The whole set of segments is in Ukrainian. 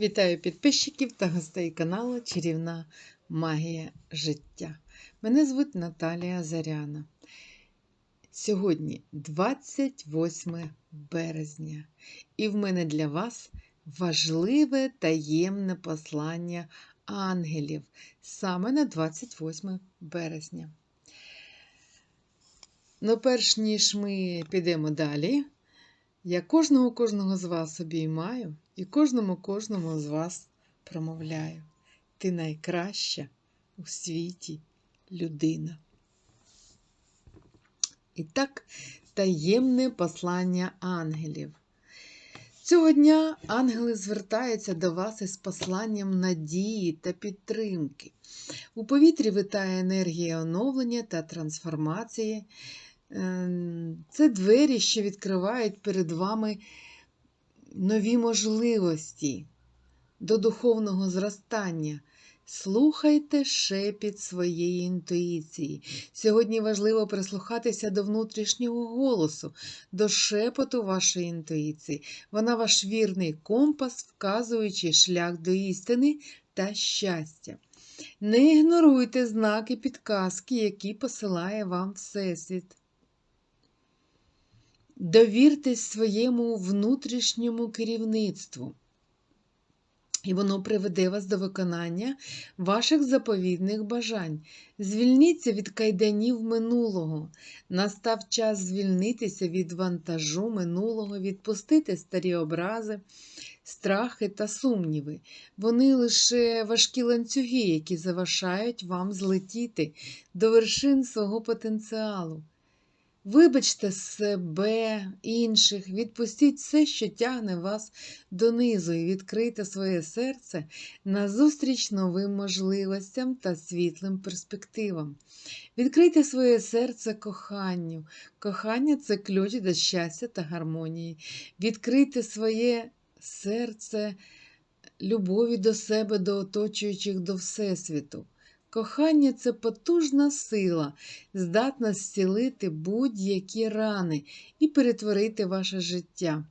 Вітаю підписчиків та гостей каналу Чарівна Магія життя. Мене звуть Наталія Заряна. Сьогодні 28 березня, і в мене для вас важливе таємне послання ангелів саме на 28 березня. Ну, перш ніж ми підемо далі, я кожного кожного з вас обіймаю і кожному кожному з вас промовляю. Ти найкраща у світі людина. І так, таємне послання ангелів. Цього дня ангели звертаються до вас із посланням надії та підтримки. У повітрі витає енергія оновлення та трансформації. Ем, це двері, що відкривають перед вами нові можливості до духовного зростання. Слухайте шепіт своєї інтуїції. Сьогодні важливо прислухатися до внутрішнього голосу, до шепоту вашої інтуїції. Вона ваш вірний компас, вказуючи шлях до істини та щастя. Не ігноруйте знаки підказки, які посилає вам Всесвіт. Довіртесь своєму внутрішньому керівництву, і воно приведе вас до виконання ваших заповідних бажань. Звільніться від кайданів минулого. Настав час звільнитися від вантажу минулого, відпустити старі образи, страхи та сумніви. Вони лише важкі ланцюги, які заважають вам злетіти до вершин свого потенціалу. Вибачте себе, інших, відпустіть все, що тягне вас донизу, і відкрийте своє серце назустріч новим можливостям та світлим перспективам. Відкрийте своє серце коханню. Кохання це ключ до щастя та гармонії. Відкрийте своє серце любові до себе, до оточуючих, до Всесвіту. Кохання це потужна сила, здатна зцілити будь-які рани і перетворити ваше життя.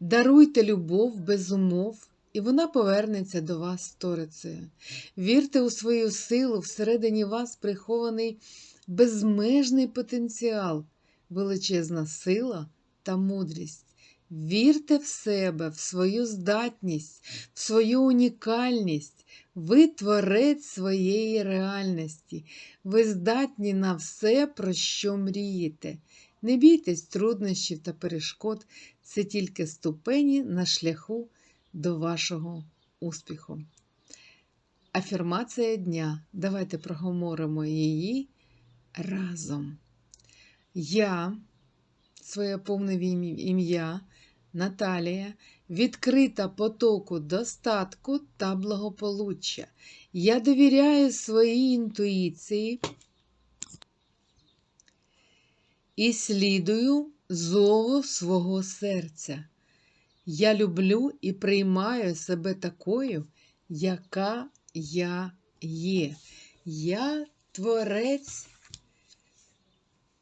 Даруйте любов без умов, і вона повернеться до вас сторицею. Вірте у свою силу, всередині вас прихований безмежний потенціал, величезна сила та мудрість. Вірте в себе, в свою здатність, в свою унікальність. Ви творець своєї реальності, ви здатні на все, про що мрієте. Не бійтесь труднощів та перешкод, це тільки ступені на шляху до вашого успіху. Афірмація дня. Давайте проговоримо її разом. Я, своє повне ім'я, Наталія відкрита потоку достатку та благополуччя. Я довіряю своїй інтуїції і слідую зову свого серця. Я люблю і приймаю себе такою, яка я є. Я творець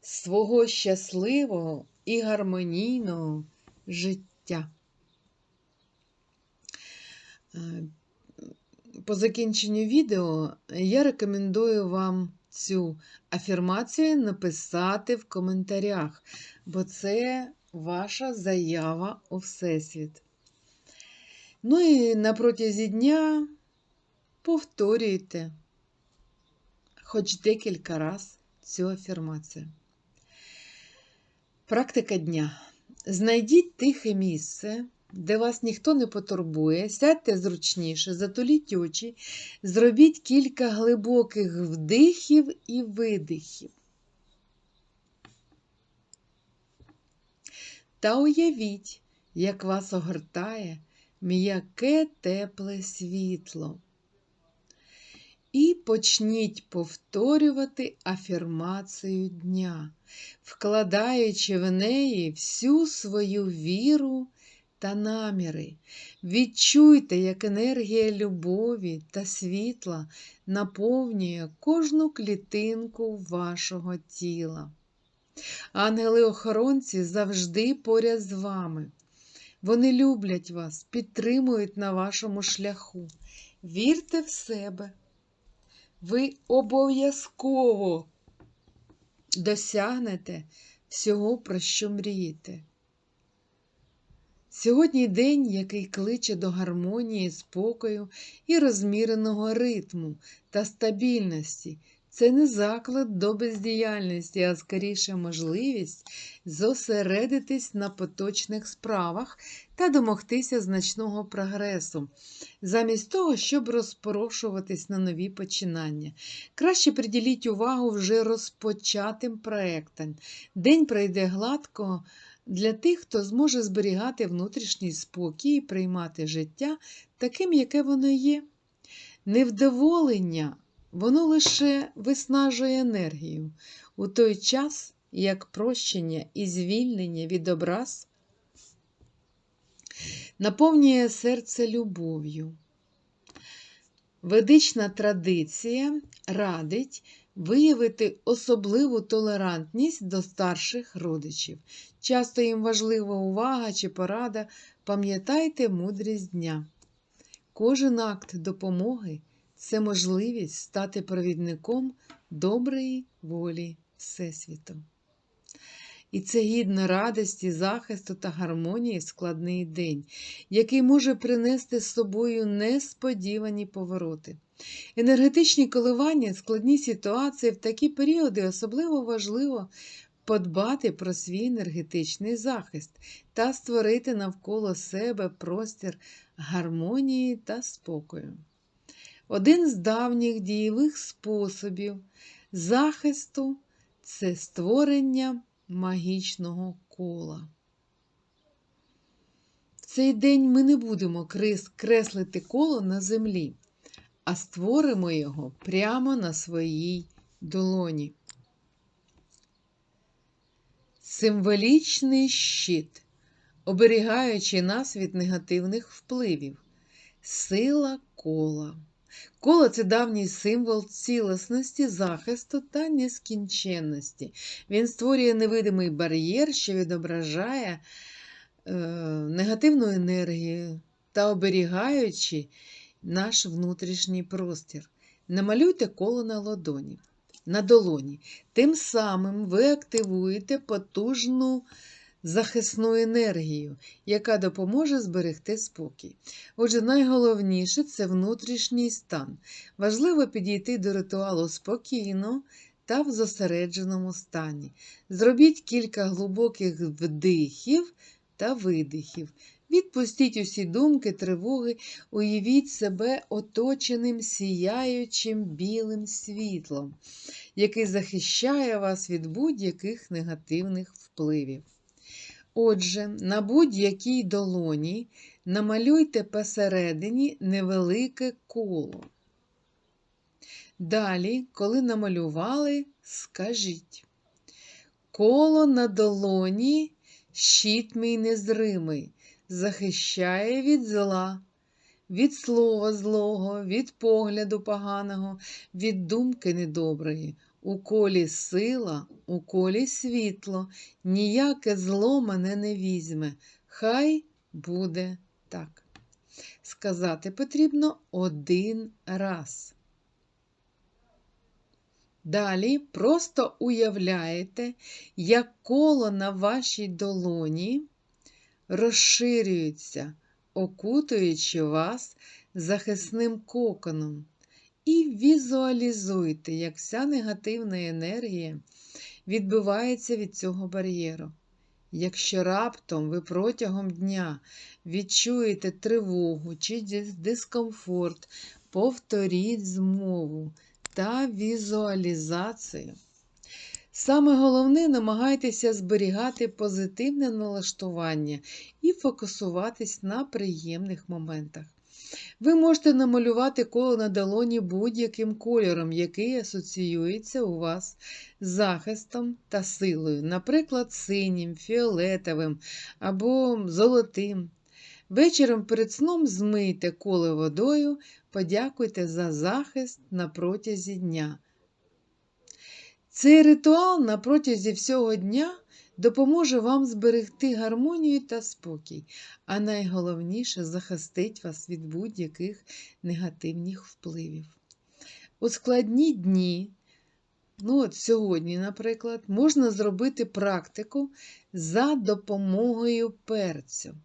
свого щасливого і гармонійного життя. Е, по закінченню відео я рекомендую вам цю афірмацію написати в коментарях, бо це ваша заява у Всесвіт. Ну і на протязі дня повторюйте хоч декілька разів цю афірмацію. Практика дня. Знайдіть тихе місце, де вас ніхто не потурбує, сядьте зручніше, затуліть очі, зробіть кілька глибоких вдихів і видихів. Та уявіть, як вас огортає м'яке тепле світло. І почніть повторювати афірмацію дня, вкладаючи в неї всю свою віру та наміри. Відчуйте, як енергія любові та світла наповнює кожну клітинку вашого тіла. Ангели-охоронці завжди поряд з вами. Вони люблять вас, підтримують на вашому шляху. Вірте в себе. Ви обов'язково досягнете всього, про що мрієте. Сьогодні день, який кличе до гармонії, спокою і розміреного ритму та стабільності. Це не заклад до бездіяльності, а скоріше можливість зосередитись на поточних справах та домогтися значного прогресу, замість того, щоб розпорошуватись на нові починання. Краще приділіть увагу вже розпочатим проектам. День пройде гладко для тих, хто зможе зберігати внутрішній спокій і приймати життя таким, яке воно є. Невдоволення воно лише виснажує енергію у той час, як прощення і звільнення від образ наповнює серце любов'ю. Ведична традиція радить виявити особливу толерантність до старших родичів. Часто їм важлива увага чи порада, пам'ятайте мудрість дня. Кожен акт допомоги це можливість стати провідником доброї волі Всесвіту. І це гідно радості, захисту та гармонії в складний день, який може принести з собою несподівані повороти. Енергетичні коливання, складні ситуації в такі періоди особливо важливо подбати про свій енергетичний захист та створити навколо себе простір гармонії та спокою. Один з давніх дієвих способів захисту це створення магічного кола. В цей день ми не будемо креслити коло на землі, а створимо його прямо на своїй долоні. Символічний щит, оберігаючи нас від негативних впливів, сила кола. Коло це давній символ цілісності, захисту та нескінченності. Він створює невидимий бар'єр, що відображає е, негативну енергію та оберігаючи наш внутрішній простір. Намалюйте коло на ладоні. На долоні. Тим самим ви активуєте потужну захисну енергію, яка допоможе зберегти спокій. Отже, найголовніше це внутрішній стан. Важливо підійти до ритуалу спокійно та в зосередженому стані. Зробіть кілька глибоких вдихів та видихів. Відпустіть усі думки, тривоги, уявіть себе оточеним сіяючим білим світлом, який захищає вас від будь-яких негативних впливів. Отже, на будь-якій долоні намалюйте посередині невелике коло. Далі, коли намалювали, скажіть. Коло на долоні щит мій незримий, захищає від зла, від слова злого, від погляду поганого, від думки недоброї. У колі сила, у колі світло, ніяке зло мене не візьме. Хай буде так. Сказати потрібно один раз. Далі просто уявляєте, як коло на вашій долоні розширюється, окутуючи вас захисним коконом. І візуалізуйте, як вся негативна енергія відбивається від цього бар'єру. Якщо раптом ви протягом дня відчуєте тривогу чи дискомфорт, повторіть змову та візуалізацію. Саме головне намагайтеся зберігати позитивне налаштування і фокусуватись на приємних моментах. Ви можете намалювати коло на долоні будь-яким кольором, який асоціюється у вас з захистом та силою, наприклад, синім, фіолетовим або золотим. Вечором перед сном змийте коло водою, подякуйте за захист на протязі дня. Цей ритуал на протязі всього дня допоможе вам зберегти гармонію та спокій, а найголовніше захистить вас від будь-яких негативних впливів. У складні дні, ну от сьогодні, наприклад, можна зробити практику за допомогою перцю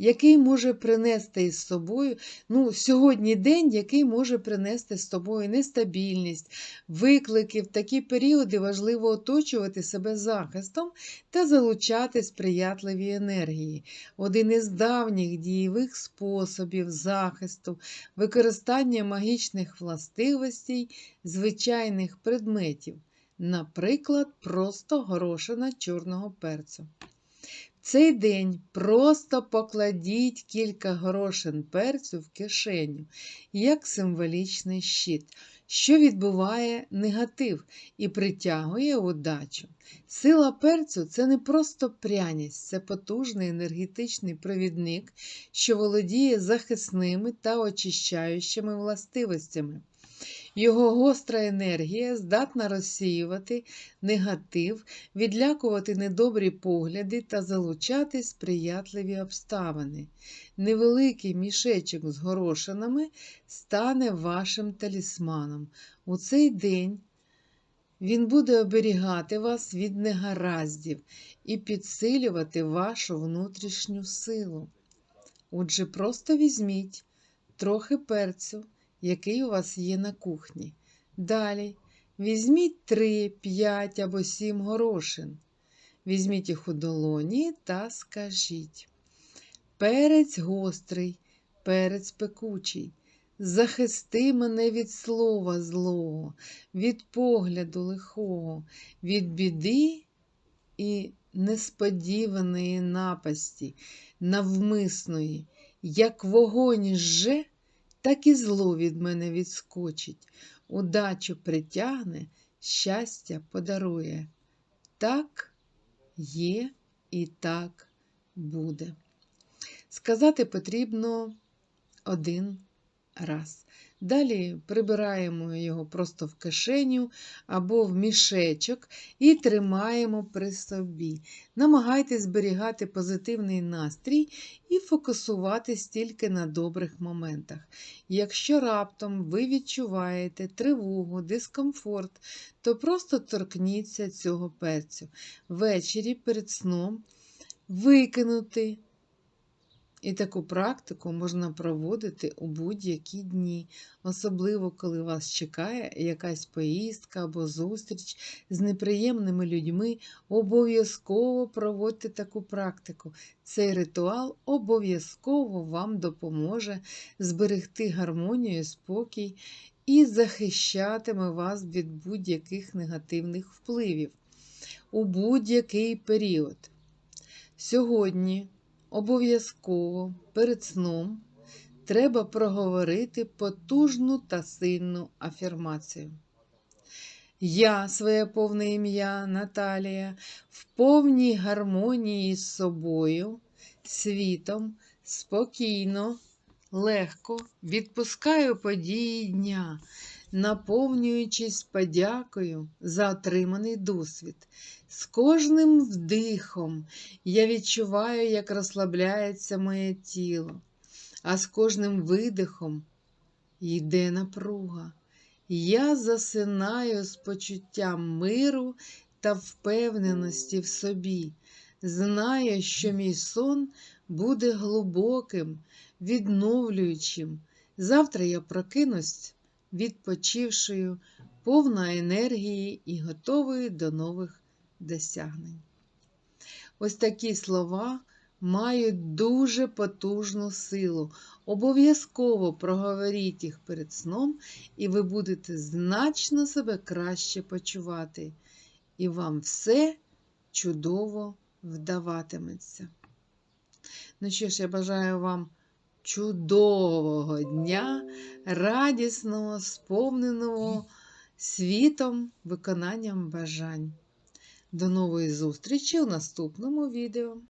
який може принести із собою, ну, сьогодні день, який може принести з собою нестабільність, виклики. В такі періоди важливо оточувати себе захистом та залучати сприятливі енергії. Один із давніх дієвих способів захисту, використання магічних властивостей звичайних предметів. Наприклад, просто горошина чорного перцю цей день просто покладіть кілька горошин перцю в кишеню, як символічний щит, що відбуває негатив і притягує удачу. Сила перцю це не просто пряність, це потужний енергетичний провідник, що володіє захисними та очищаючими властивостями. Його гостра енергія здатна розсіювати негатив, відлякувати недобрі погляди та залучати сприятливі обставини. Невеликий мішечок з горошинами стане вашим талісманом. У цей день він буде оберігати вас від негараздів і підсилювати вашу внутрішню силу. Отже, просто візьміть трохи перцю який у вас є на кухні. Далі візьміть 3, 5 або 7 горошин. Візьміть їх у долоні та скажіть. Перець гострий, перець пекучий. Захисти мене від слова злого, від погляду лихого, від біди і несподіваної напасті, навмисної, як вогонь жже, так і зло від мене відскочить, удачу притягне, щастя подарує. Так є і так буде. Сказати потрібно один раз. Далі прибираємо його просто в кишеню або в мішечок і тримаємо при собі. Намагайтесь зберігати позитивний настрій і фокусуватись тільки на добрих моментах. Якщо раптом ви відчуваєте тривогу, дискомфорт, то просто торкніться цього перцю. Ввечері перед сном викинути. І таку практику можна проводити у будь-які дні, особливо коли вас чекає якась поїздка або зустріч з неприємними людьми. Обов'язково проводьте таку практику. Цей ритуал обов'язково вам допоможе зберегти гармонію, спокій і захищатиме вас від будь-яких негативних впливів у будь-який період. Сьогодні. Обов'язково перед сном треба проговорити потужну та сильну афірмацію. Я, своє повне ім'я Наталія, в повній гармонії з собою, світом, спокійно, легко відпускаю події дня, наповнюючись подякою за отриманий досвід. З кожним вдихом я відчуваю, як розслабляється моє тіло, а з кожним видихом йде напруга. Я засинаю з почуттям миру та впевненості в собі. Знаю, що мій сон буде глибоким, відновлюючим. Завтра я прокинусь відпочившою, повна енергії і готовою до нових досягнень. Ось такі слова мають дуже потужну силу. Обов'язково проговоріть їх перед сном, і ви будете значно себе краще почувати. І вам все чудово вдаватиметься. Ну що ж, я бажаю вам чудового дня, радісного, сповненого світом, виконанням бажань. До нової зустрічі у наступному відео.